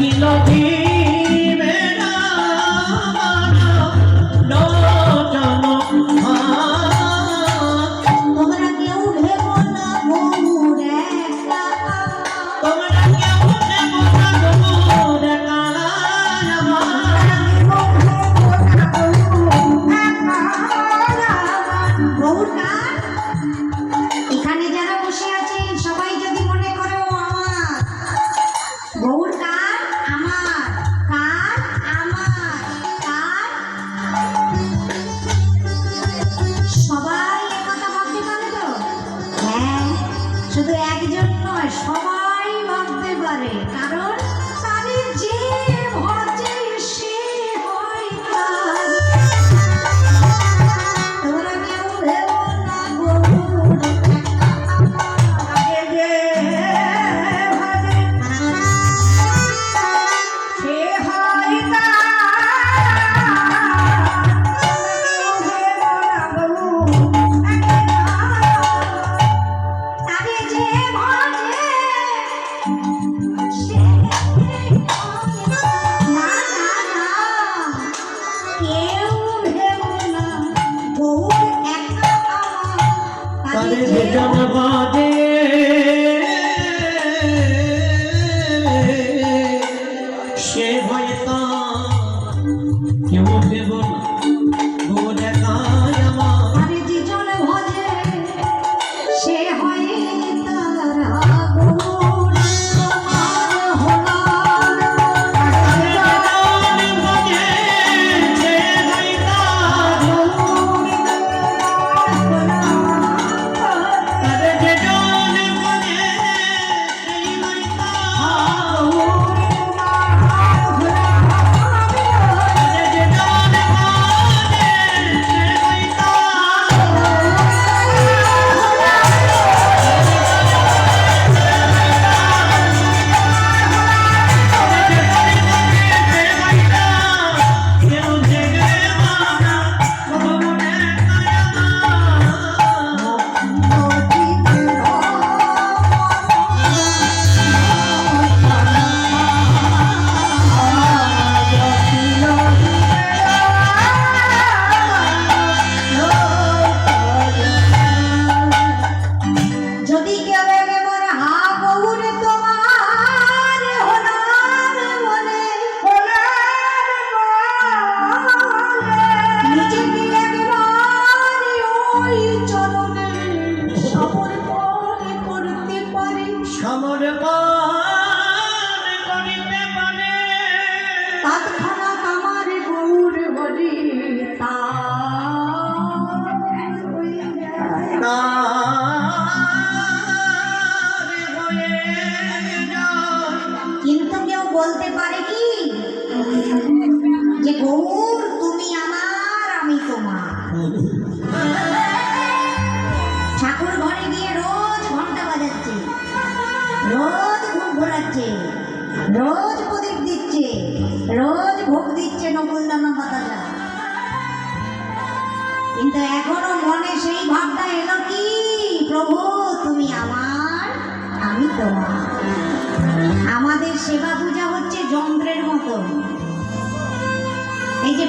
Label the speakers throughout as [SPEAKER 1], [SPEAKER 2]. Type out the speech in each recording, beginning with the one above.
[SPEAKER 1] ছিল ধীর পারে কারণ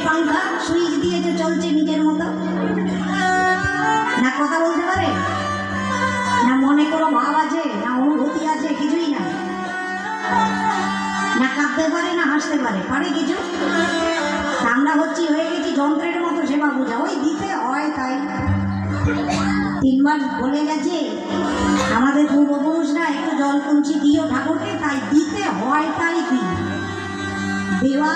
[SPEAKER 1] পাংখা সুইচ দিয়ে যে চলছে নিজের মতো? না কথা বলতে পারে? না মনে কোনো ভাব আছে? না অনুভূতি আছে? কিছুই না না কাঁদতে পারে, না হাসতে পারে। পারে কিছু? আমরা হচ্ছি, হয়ে গেছি যন্ত্রের মতো সেবা বোঝা ওই দিতে হয় তাই। তিনবার বলে গেছে, আমাদের পূর্বপুরুষরা একটু জল কমছি, দিও ঠাকুরকে, তাই দিতে হয় তাই কি দেওয়া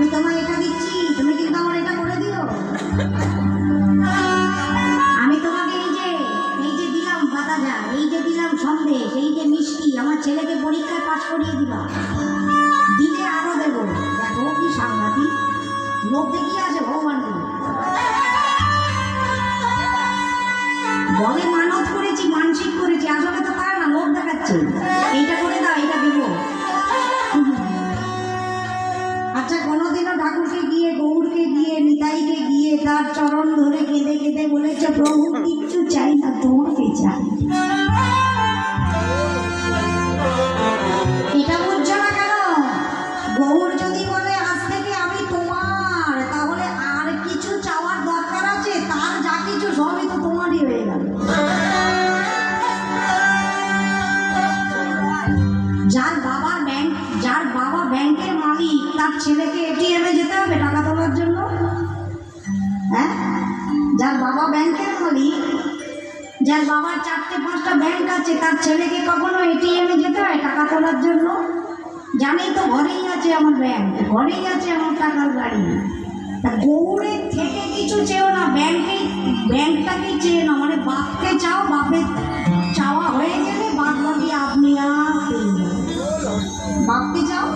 [SPEAKER 1] amiga যার বাবার চারটে, পাঁচটা ব্যাংক আছে, তার ছেলেকে কখনো এটিএমে যেতে হয় টাকা তোলার জন্য? জানি তো, ঘরেই আছে আমার ব্যাংক ঘরেই আছে আমার টাকার গাড়ি। গৌড়ের থেকে কিছু চেও না ব্যাংকে ব্যাংকটাকে চেয়ে না মানে বাপকে চাও, বাপের চাওয়া হয়ে গেলে বাদ বাকি আপনি আর বাপকে চাও,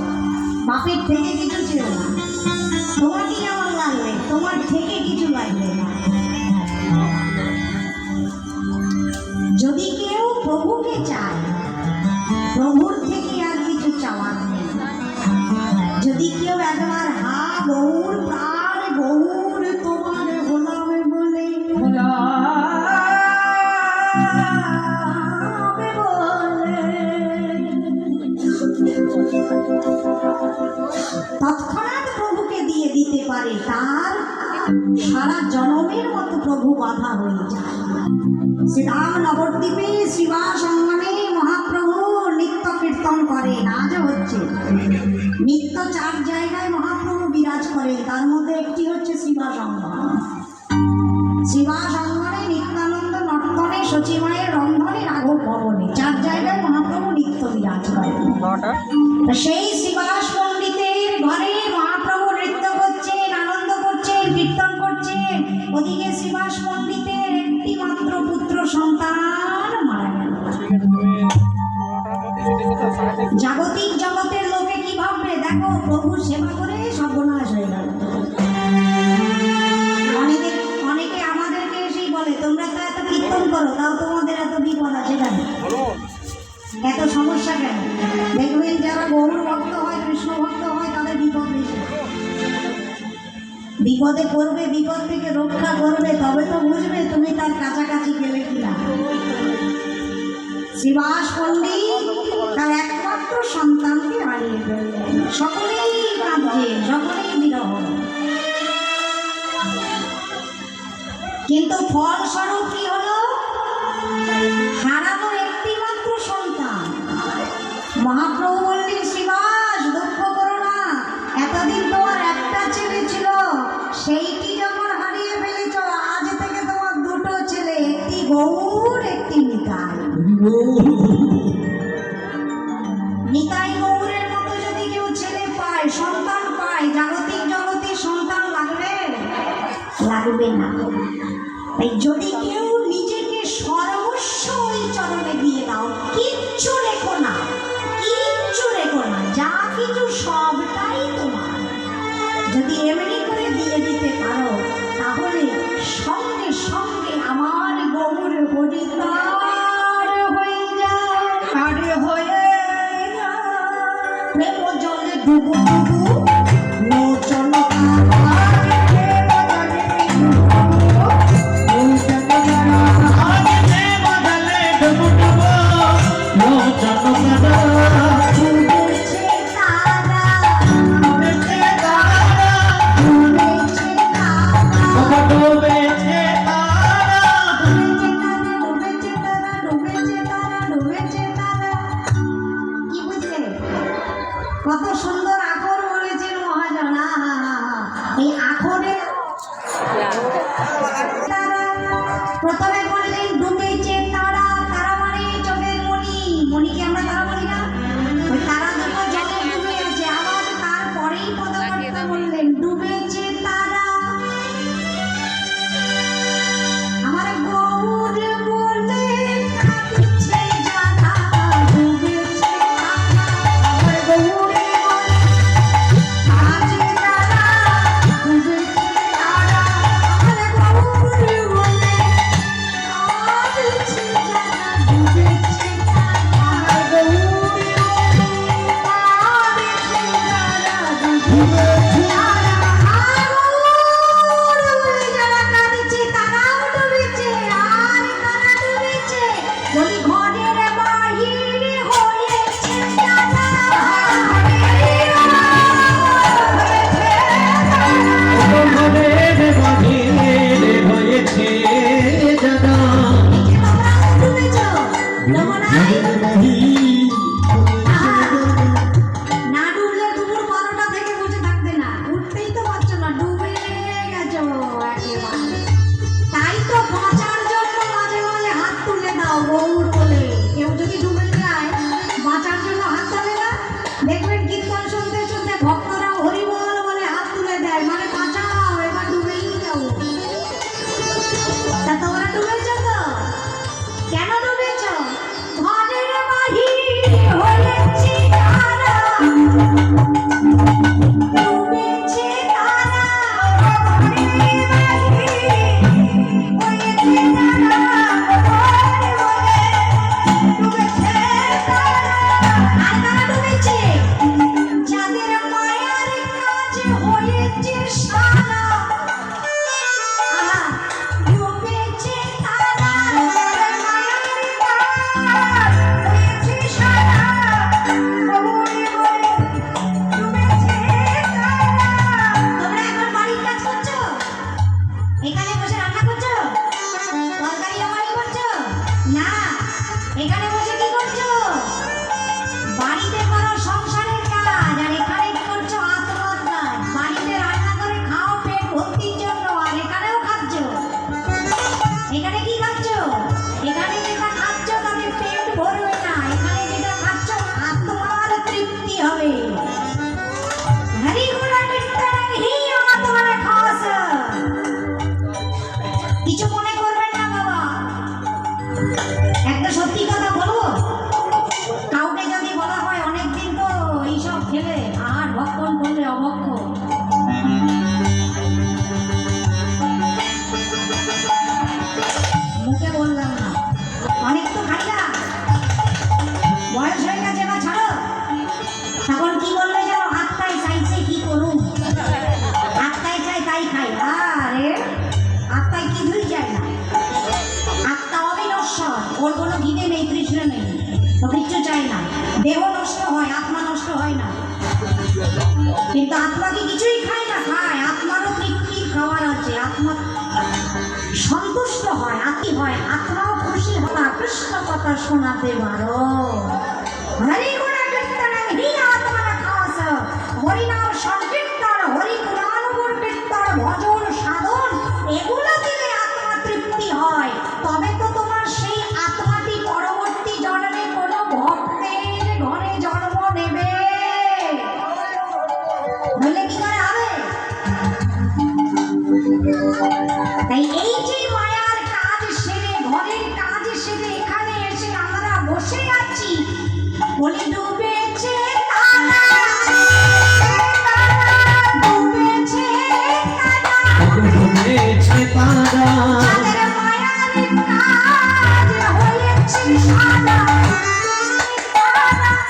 [SPEAKER 1] বাপের থেকে কিছু চেও না। তোমার কি আমার লাগবে, তোমার থেকে কিছু লাগবে না। সারা জনমের মতো প্রভু বাধা হয়ে যায়। শ্রীরাম নবদ্বীপে শিবা সঙ্গমে মহাপ্রভু নিত্য কীর্তন করেন আজও হচ্ছে। নিত্য চার জায়গায় মহাপ্রভু বিরাজ করেন তার মধ্যে একটি হচ্ছে শিবা সঙ্গম শিবা সঙ্গমে নিত্যানন্দ নর্তনে সচিমায়ের রন্ধনে রাঘব ভবনে চার জায়গায় মহাপ্রভু নিত্য বিরাজ করেন। তা সেই শিবাস পণ্ডিতের একটি মাত্র পুত্র সন্তান মারা গেল। জাগতিক জগতের লোকে কি ভাববে? দেখো, প্রভু সেবা করে সর্বনাশ হয়ে গেল। অনেকে অনেকে আমাদেরকে এসেই বলে, তোমরা তো এত কীর্তন করো, তাও তোমাদের এত বিপদ আছে কেন? এত সমস্যা কেন? দেখবেন যারা গরুর ভক্ত বিপদে পড়বে, বিপদ থেকে রক্ষা করবে, তবে তো বুঝবে তুমি তার কাছাকাছি গেলে কিনা। শিবাস পণ্ডিত তার একমাত্র সন্তানকে হারিয়ে ফেললেন। সকলেই কাঁদছে, সকলেই বিরহ। কিন্তু ফলস্বরূপ কি হলো? হারানো একটি মাত্র সন্তান। মহাপ্রভু সেইটি যখন হারিয়ে ফেলেছ, আজ থেকে তোমার দুটো ছেলে, একটি গৌর, একটি নিতাই। নিতাই গৌরের মতো যদি কেউ ছেলে পায়, সন্তান পায়, জাগতিক জগতে সন্তান লাগবে? লাগবে না। তাই যদি কেউ নিজেকে সর্বস্ব ওই চরণে দিয়ে দাও, কিচ্ছু রেখো না, কিচ্ছু রেখো না, যা কিছু সবটাই তোমার। যদি এমনি গৌর হরিদার হয়ে যায়। আর হয়ে যায়। প্রেম জলে ডুবু না
[SPEAKER 2] এখানে শোনাতে পারো হরি গুণ কীর্তন হিয়া তোমার হরি
[SPEAKER 1] নাম সংকীর্তন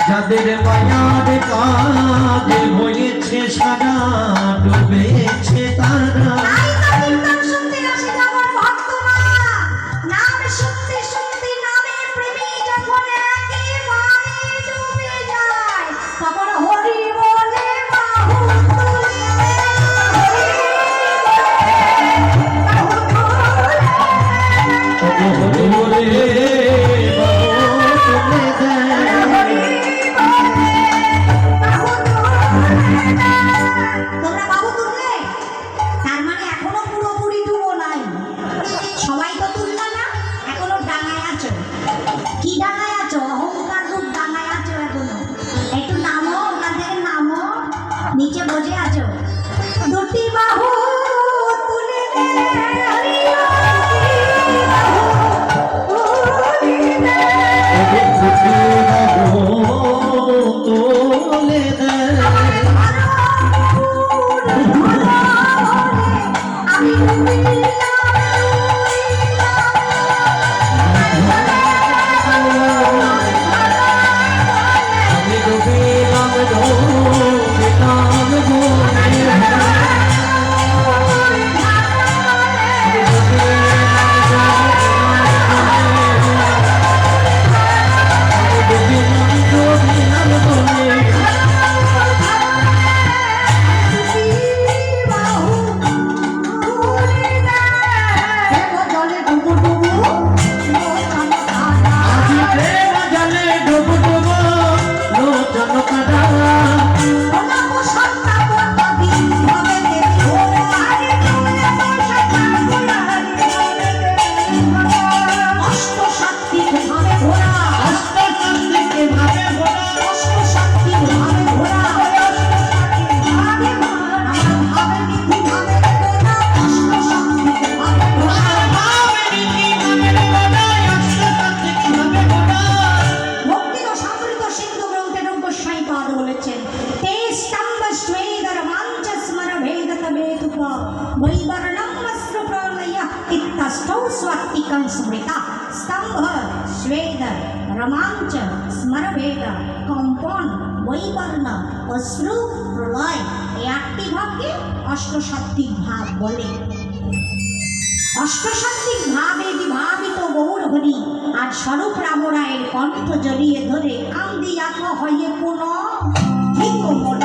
[SPEAKER 2] যাদের মায়ার কাজে হয়েছে
[SPEAKER 1] সারা ডুবেছে তারা।
[SPEAKER 2] ಆಶ್ವೇದ ರಮಾಂಚ ಸ್ಮರವೇಗ কম্পন বৈকর্ণা অশ্রু প্রলয় এই আটটি ভাবকে অষ্টসাত্ত্বিক ভাব বলে অষ্টসাত্ত্বিক ভাবে বিভাবিত গৌর হরি আর স্বরূপ রামরায়ের কণ্ঠ জড়িয়ে ধরে কান্দি আত্ম হয়ে পুনঃ ঠিক মন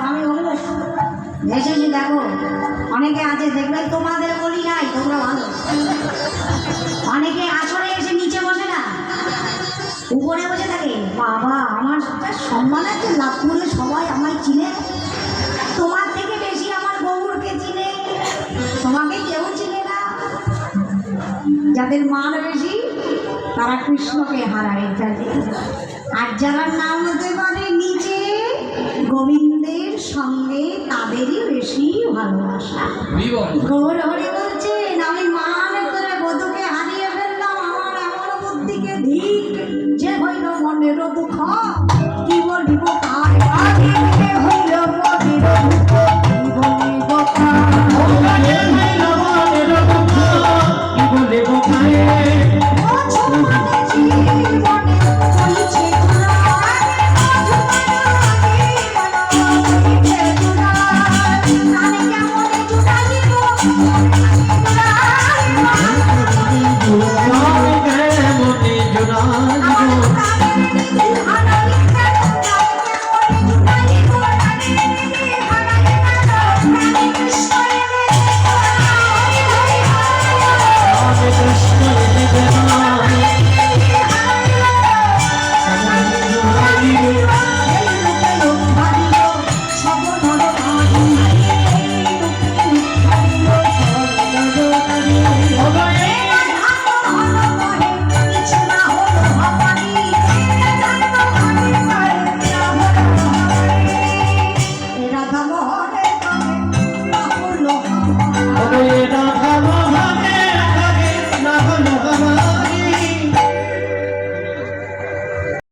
[SPEAKER 2] আমি অলস এসেছি দেখো। অনেকে আছে, দেখবে তোমাদের বলি নাই, তোমরা ভালো। অনেকে আসলে এসে নিচে বসে না। উপরে বসে থাকে, বাবা, আমার সম্মান আছে লাভ করে সবাই আমায় চিনে। তোমার থেকে বেশি আমার বউরকে চিনে। তোমাকে কেউ চিনে না।
[SPEAKER 1] যাদের মান বেশি, তারা কৃষ্ণকে হারায়। আর যারা নাম হতে পারে নি সঙ্গে তাদেরই বেশি ভালোবাসা। গৌর হরি বলছেন আমি মান করে বধুকে হারিয়ে ফেললাম আমার এমন বুদ্ধিকে ধিক যে হইল মনের দুঃখ। কি বলবি